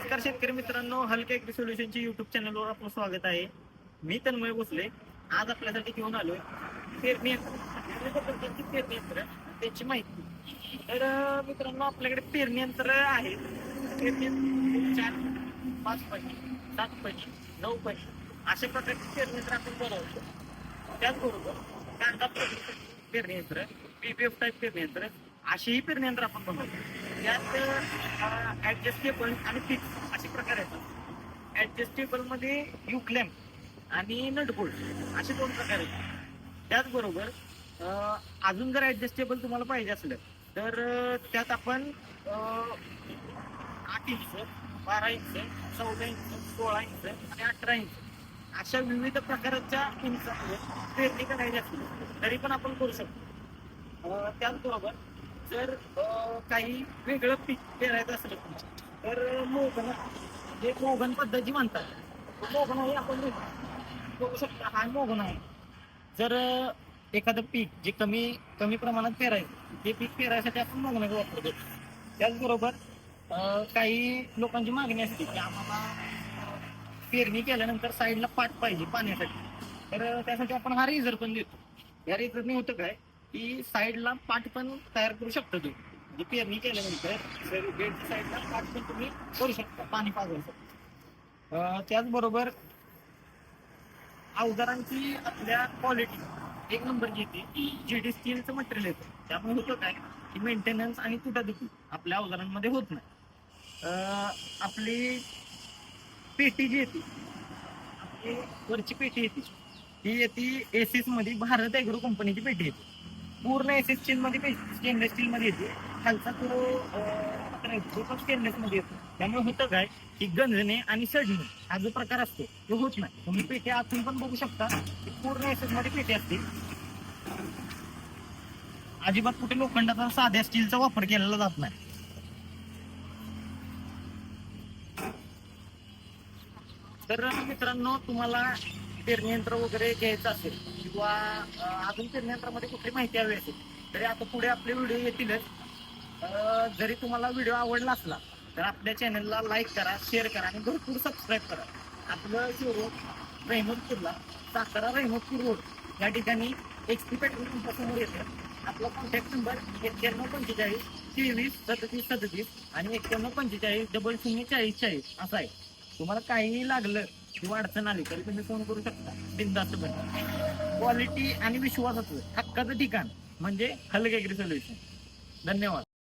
नमस्कार शेतकरी मित्रांनो हलके ऍग्री सोल्युशनची युट्यूब चॅनलवर आपलं स्वागत आहे. मी तन्मय भोसले. आज आपल्यासाठी घेऊन आलोय पेरणी यंत्रांची पेरणी यंत्र त्याची माहिती. तर मित्रांनो आपल्याकडे पेरणी यंत्र आहे. पेरणी यंत्र चार पाच पैकी सात पैकी नऊ पैकी. अशा प्रकारची पेरणी यंत्र आपण बनवतो. त्याचबरोबर कांदा पेरणी यंत्र पीपीएफ टाईप पेरणी यंत्र अशीही पेरणी यंत्र आपण बनवतो. यात ऍडजस्टेबल आणि फिक्स असे प्रकार आहेत. ॲडजस्टेबलमध्ये युक्लेम आणि नटबोल्ट असे दोन प्रकार आहेत. त्याचबरोबर अजून जर ॲडजस्टेबल तुम्हाला पाहिजे असलं तर त्यात आपण आठ इंच बारा इंच चौदा इंच सोळा इंच आणि अठरा इंच अशा विविध प्रकारच्या इंचामध्ये पेरणी करायची असली तरी पण आपण करू शकतो. त्याचबरोबर जर काही वेगळं पीक पेरायचं असलं तर मोगन जे मोगन पद्धती म्हणतात मोगन हे आपण बघू शकतो हा मोगन आहे. जर एखादं पीक जे कमी कमी प्रमाणात पेरायचं ते पीक पेरायसाठी आपण मोगन वापरतो त्याचबरोबर काही लोकांची मागणी असते की आम्हाला पेरणी केल्यानंतर साईडला पाट पाहिजे पाण्यासाठी. तर त्यासाठी आपण हा रेझर पण देतो. या रेझरने होतं काय की साईडला पाठ पण तयार करू शकता तुम्ही म्हणजे पेरणी केल्यानंतर गेटच्या साईडला पाठ पण तुम्ही करू शकता पाणी पाजवू शकता. त्याचबरोबर अवजारांची आपल्या क्वालिटी एक नंबरची येते जी डी स्टीलचं मटेरियल येतं. त्यामुळे होतं काय? की मेंटेनन्स आणि तुटादुटी आपल्या अवजारांमध्ये होत नाही. आपली पेटी जी येते आपली वरची पेटी येते ती येते एसिसमध्ये भारत ॲग्रो कंपनीची पेटी येते. पूर्ण एस एसमध्ये स्टेनलेस स्टील मध्ये येते. खालचा तो तो पण स्टेनलेस मध्ये येतो. त्यामुळे होतं काय की गंजणे आणि सडणे हा जो प्रकार असतो तो होत नाही. तुम्ही पेटे आतून पण बघू शकता की पूर्ण एसमध्ये पेटे असते अजिबात कुठे लोखंडाचा साध्या स्टीलचा वापर केलेला जात नाही. तर मित्रांनो तुम्हाला पेरणी यंत्र वगैरे घ्यायचं असेल किंवा अजून पेरणी यंत्रामध्ये कुठली माहिती हवी असेल तरी आता पुढे आपले व्हिडिओ येतीलच. जरी तुम्हाला व्हिडिओ आवडला असला तर आपल्या चॅनलला लाईक करा शेअर करा आणि भरपूर सबस्क्राईब करा. आपलं शोरूम रहिमतपूरला सातारा रहिमतपूर रोड या ठिकाणी एच पी पेट्रोल पंपासमोर येतं. आपला कॉन्टॅक्ट नंबर एक्क्याण्णव पंचेचाळीस तेवीस सदतीस सदतीस आणि एक्क्याण्णव पंचेचाळीस डबल शून्य चाळीस चाळीस असा आहे. तुम्हाला काहीही लागलं किंवा अडचण आली तरी तुम्ही फोन करू शकता. बिंदास्त पण क्वालिटी आणि विश्वासाचं हक्काचं ठिकाण म्हणजे हलगेगरी सोल्युशन धन्यवाद.